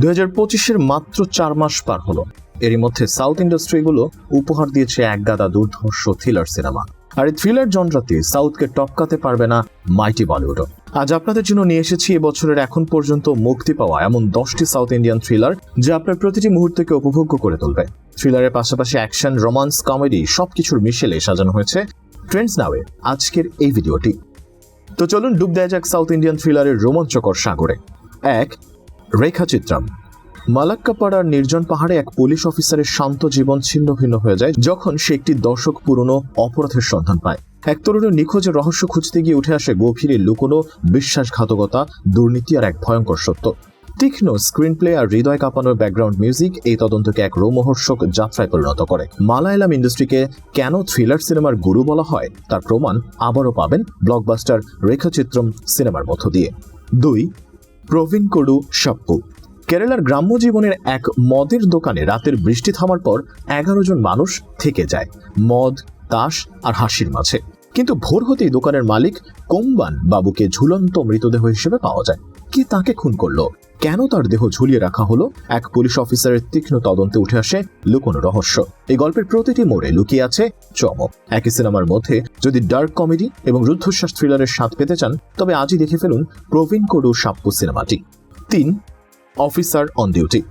দুই হাজার পঁচিশের মাত্র চার মাস পার হলো। এরই মধ্যে সাউথ ইন্ডাস্ট্রিগুলো উপহার দিয়েছে একগাদা দুর্ধর্ষ থ্রিলার সিনেমা। আর এই থ্রিলার জনরাতে সাউথকে টপকাতে পারবে না মাইটি বলিউডও। আজ আপনাদের জন্য নিয়ে এসেছি এবছরের এখন পর্যন্ত মুক্তি পাওয়া এমন দশটি সাউথ ইন্ডিয়ান থ্রিলার যা আপনার প্রতিটি মুহূর্তকে উপভোগ্য করে তুলবে। থ্রিলারের পাশাপাশি অ্যাকশন, রোমান্স, কমেডি সবকিছুর মিশেলে সাজানো হয়েছে ট্রেন্ডস নাওয়ে আজকের এই ভিডিওটি। তো চলুন ডুব দেয়া যাক সাউথ ইন্ডিয়ান থ্রিলারের রোমাঞ্চকর সাগরে। এক রেখাচিত্রম। মালাক্কাপাড়ার নির্জন পাহাড়ে এক পুলিশ অফিসারের শান্ত জীবন ছিন্ন ভিন্ন হয়ে যায়, যখন সে একটি দশক পুরনো অপরাধের সন্ধান পায়। এক তরুণের নিখোঁজের রহস্য খুঁজতে গিয়ে উঠে আসে গভীরে লুকোনো, বিশ্বাসঘাতকতা, দুর্নীতি আর এক ভয়ঙ্কর সত্য। তীক্ষ্ণ স্ক্রিন প্লে আর হৃদয় কাঁপানোর ব্যাকগ্রাউন্ড মিউজিক এই তদন্তকে এক রোমহর্ষক যাত্রায় পরিণত করে। মালায়ালাম ইন্ডাস্ট্রিকে কেন থ্রিলার সিনেমার গুরু বলা হয়, তার প্রমাণ আবারও পাবেন ব্লকবাস্টার রেখাচিত্রম সিনেমার মধ্য দিয়ে। দুই প্রবীণ কডু সাপ্পু। কেরালার গ্রাম্য জীবনের এক মদের দোকানে রাতের বৃষ্টি থামার পর এগারো জন মানুষ থেকে যায়। মদ, তাস আর হাসির মাঝে। কিন্তু ভোর হতেই দোকানের মালিক কোম্বান বাবুকে ঝুলন্ত মৃতদেহ হিসেবে পাওয়া যায়। কি তাকে খুন করল? কেন তার দেহ ঝুলিয়ে রাখা হলো? এক পুলিশ অফিসারের তীক্ষ্ণ তদন্তে উঠে আসে লুকোনো রহস্য। এই গল্পের প্রতিটি মোড়ে লুকিয়ে আছে চমক। একই সিনেমার মধ্যে যদি ডার্ক কমেডি এবং রুদ্ধশ্বাস থ্রিলারের স্বাদ পেতে চান, তবে আজই দেখে ফেলুন প্রবীণ কডু সাপ্পু সিনেমাটি। তিন, officer on duty.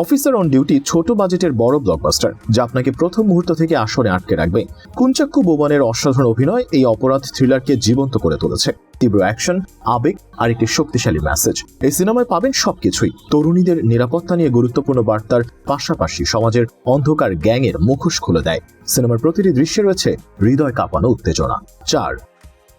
Officer on duty ছোট বাজেটের বড় ব্লকবাস্টার যা আপনাকে প্রথম মুহূর্ত থেকে আসরে আটকে রাখবে। কুঞ্চাক্কু বোবানের অসাধারণ অভিনয় এই অপরাধ থ্রিলারকে জীবন্ত করে তুলেছে। তীব্র অ্যাকশন, আবেগ আর একটি শক্তিশালী মেসেজ এই সিনেমায় পাবেন সবকিছুই। তরুণীদের নিরাপত্তা নিয়ে গুরুত্বপূর্ণ বার্তার পাশাপাশি সমাজের অন্ধকার গ্যাংয়ের মুখোশ খুলে দেয়। সিনেমার প্রতিটি দৃশ্যে রয়েছে হৃদয় কাঁপানো উত্তেজনা। চার,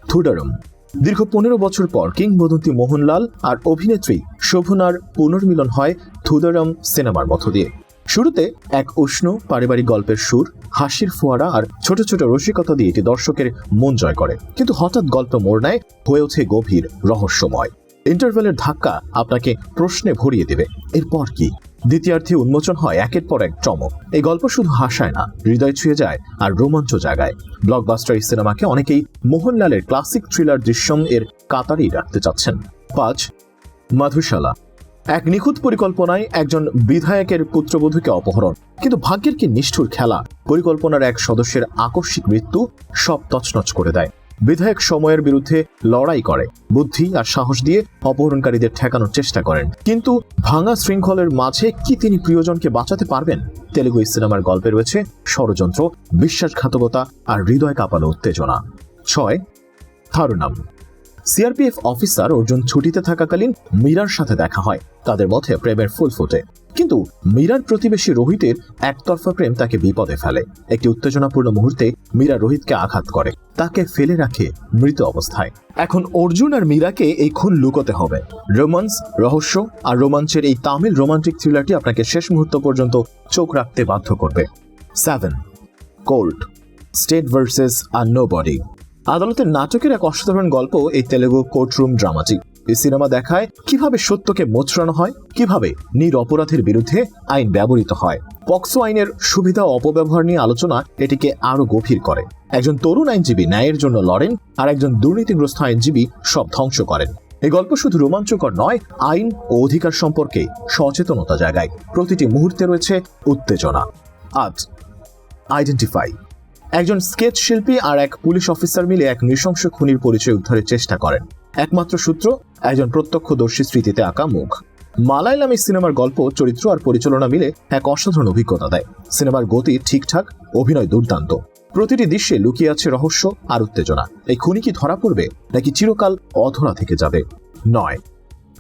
থুডারম। দীর্ঘ পনেরো বছর পর কিংবদন্তি মোহনলাল আর অভিনেত্রী শোভনার পুনর্মিলন হয় থুদারম সিনেমার মধ্য দিয়ে। শুরুতে এক উষ্ণ পারিবারিক গল্পের সুর, হাসির ফোয়ারা আর ছোট ছোট রসিকতা দিয়ে এটি দর্শকের মন জয় করে। কিন্তু হঠাৎ গল্প মোড় নেয়, হয়ে ওঠে গভীর রহস্যময়। ইন্টারভেলের ধাক্কা আপনাকে প্রশ্নে ভরিয়ে দেবে, এরপর কি? দ্বিতীয়ার্থে উন্মোচন হয় একের পর এক চমক। এই গল্প শুধু হাসায় না, হৃদয় ছুঁয়ে যায় আর রোমাঞ্চ জাগায়। ব্লকবাস্টার এই সিনেমাকে অনেকেই মোহনলালের ক্লাসিক থ্রিলার দৃশ্যম এর কাতারেই রাখতে চাচ্ছেন। পাঁচ, মাধুশালা। এক নিখুঁত পরিকল্পনায় একজন বিধায়কের পুত্রবধূকে অপহরণ। কিন্তু ভাগ্যের কি নিষ্ঠুর খেলা? পরিকল্পনার এক সদস্যের আকস্মিক মৃত্যু সব তছনছ করে দেয়। বিধায়ক সময়ের বিরুদ্ধে লড়াই করে, বুদ্ধি আর সাহস দিয়ে অপহরণকারীদের ঠেকানোর চেষ্টা করেন। কিন্তু ভাঙা শৃঙ্খলের মাঝে কি তিনি প্রিয়জনকে বাঁচাতে পারবেন? তেলেগু সিনেমার গল্পে রয়েছে ষড়যন্ত্র, বিশ্বাসঘাতকতা আর হৃদয় কাঁপানো উত্তেজনা। ছয়, থারুনাম। সিআরপিএফ অফিসার অর্জুন ছুটিতে থাকাকালীন মীরার সাথে দেখা হয়। তাদের মধ্যে প্রেমের ফুল ফোটে। কিন্তু মীরার প্রতিবেশী রোহিতের একতরফা প্রেম তাকে বিপদে ফেলে। একটি উত্তেজনাপূর্ণ মুহূর্তে মীরা রোহিতকে আঘাত করে। তাকে ফেলে রাখে মৃত অবস্থায়। এখন অর্জুন আর মীরাকে এই খুন লুকোতে হবে। রোমান্স, রহস্য আর রোমাঞ্চের এই তামিল রোমান্টিক থ্রিলারটি আপনাকে শেষ মুহূর্ত পর্যন্ত চোখ রাখতে বাধ্য করবে। সেভেন কোল্ড স্টেট ভার্সেস আর নো বডি আদালতের নাটকের এক অসাধারণ গল্প এই তেলেগু কোর্টরুম ড্রামাটি এই সিনেমা দেখায় কীভাবে সত্যকে মোচড়ানো হয়, কীভাবে নির অপরাধের বিরুদ্ধে আইন ব্যবহৃত হয়। পক্সো আইনের সুবিধা অপব্যবহার নিয়ে আলোচনা এটিকে আরও গভীর করে। একজন তরুণ আইনজীবী ন্যায়ের জন্য লড়েন আর একজন দুর্নীতিগ্রস্ত আইনজীবী সব ধ্বংস করেন। এই গল্প শুধু রোমাঞ্চকর নয়, আইন ও অধিকার সম্পর্কে সচেতনতা জাগায়। প্রতিটি মুহূর্তে রয়েছে উত্তেজনা। আজ আইডেন্টিফাই একজন স্কেচ শিল্পী আর এক পুলিশ অফিসার মিলে এক নৃশংস খুনির পরিচয় উদ্ধারের চেষ্টা করেন। একমাত্র সূত্র একজন প্রত্যক্ষদর্শী স্মৃতিতে আঁকা মুখ। মালায়ালাম এই সিনেমার গল্প, চরিত্র আর পরিচালনা মিলে এক অসাধারণ অভিজ্ঞতা দেয়। সিনেমার গতি ঠিকঠাক, অভিনয় দুর্দান্ত। প্রতিটি দৃশ্যে লুকিয়ে আছে রহস্য আর উত্তেজনা। এই খুনি কি ধরা পড়বে, নাকি চিরকাল অধরা থেকে যাবে? নয়।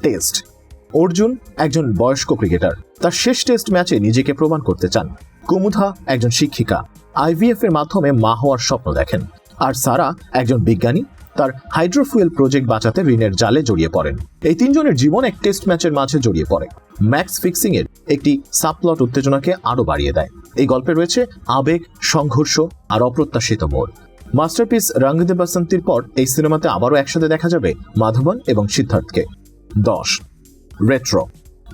টেস্ট। অর্জুন একজন বয়স্ক ক্রিকেটার। তার শেষ টেস্ট ম্যাচে নিজেকে প্রমাণ করতে চান। কুমুধা একজন শিক্ষিকা। আইভিএফ এর মাধ্যমে মা হওয়ার স্বপ্ন দেখেন। আর সারা একজন বিজ্ঞানী তার হাইড্রোফুয়েল প্রজেক্ট বাঁচাতে ঋণের জালে জড়িয়ে পড়েন। এই তিনজনের জীবন এক টেস্ট ম্যাচের মাঝে জড়িয়ে পড়ে। ম্যাক্স ফিক্সিং এর একটি সাবপ্লট উত্তেজনাকে আরও বাড়িয়ে দেয়। এই গল্পে রয়েছে আবেগ, সংঘর্ষ আর অপ্রত্যাশিত মোড়। মাস্টারপিস রঙ্গদে বাসন্তির পর এই সিনেমাতে আবারও একসাথে দেখা যাবে মাধবন এবং সিদ্ধার্থকে। দশ, রেট্রো।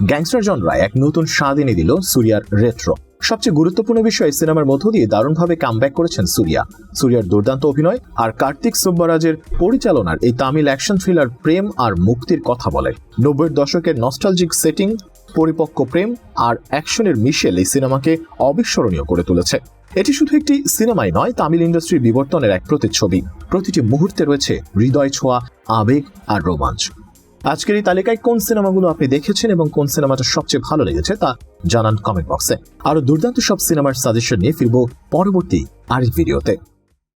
গ্যাংস্টার জনরায় এক নতুন স্বাদ এনে দিল সুরিয়ার রেট্রো। সবচেয়ে গুরুত্বপূর্ণ বিষয় সিনেমার মধ্য দিয়ে দারুণভাবে কামব্যাক করেছেন সুরিয়া। সুরিয়ার দুর্দান্ত অভিনয় আর কার্তিক সুব্বারাজের পরিচালনার এই তামিল অ্যাকশন থ্রিলার প্রেম আর মুক্তির কথা বলে। নব্বইয়ের দশকের নস্টালজিক সেটিং পরিপক্ক প্রেম আর অ্যাকশনের মিশেল এই সিনেমাকে অবিস্মরণীয় করে তুলেছে। এটি শুধু একটি সিনেমাই নয়, তামিল ইন্ডাস্ট্রির বিবর্তনের এক প্রতিচ্ছবি। প্রতিটি মুহূর্তে রয়েছে হৃদয় ছোঁয়া, আবেগ আর রোমাঞ্চ। আজকের এই তালিকায় কোন সিনেমাগুলো আপনি দেখেছেন এবং কোন সিনেমাটা সবচেয়ে ভালো লেগেছে তা জানান কমেন্ট বক্সে। আরও দুর্দান্ত সব সিনেমার সাজেশন নিয়ে ফিরবো পরবর্তী আরেক ভিডিওতে।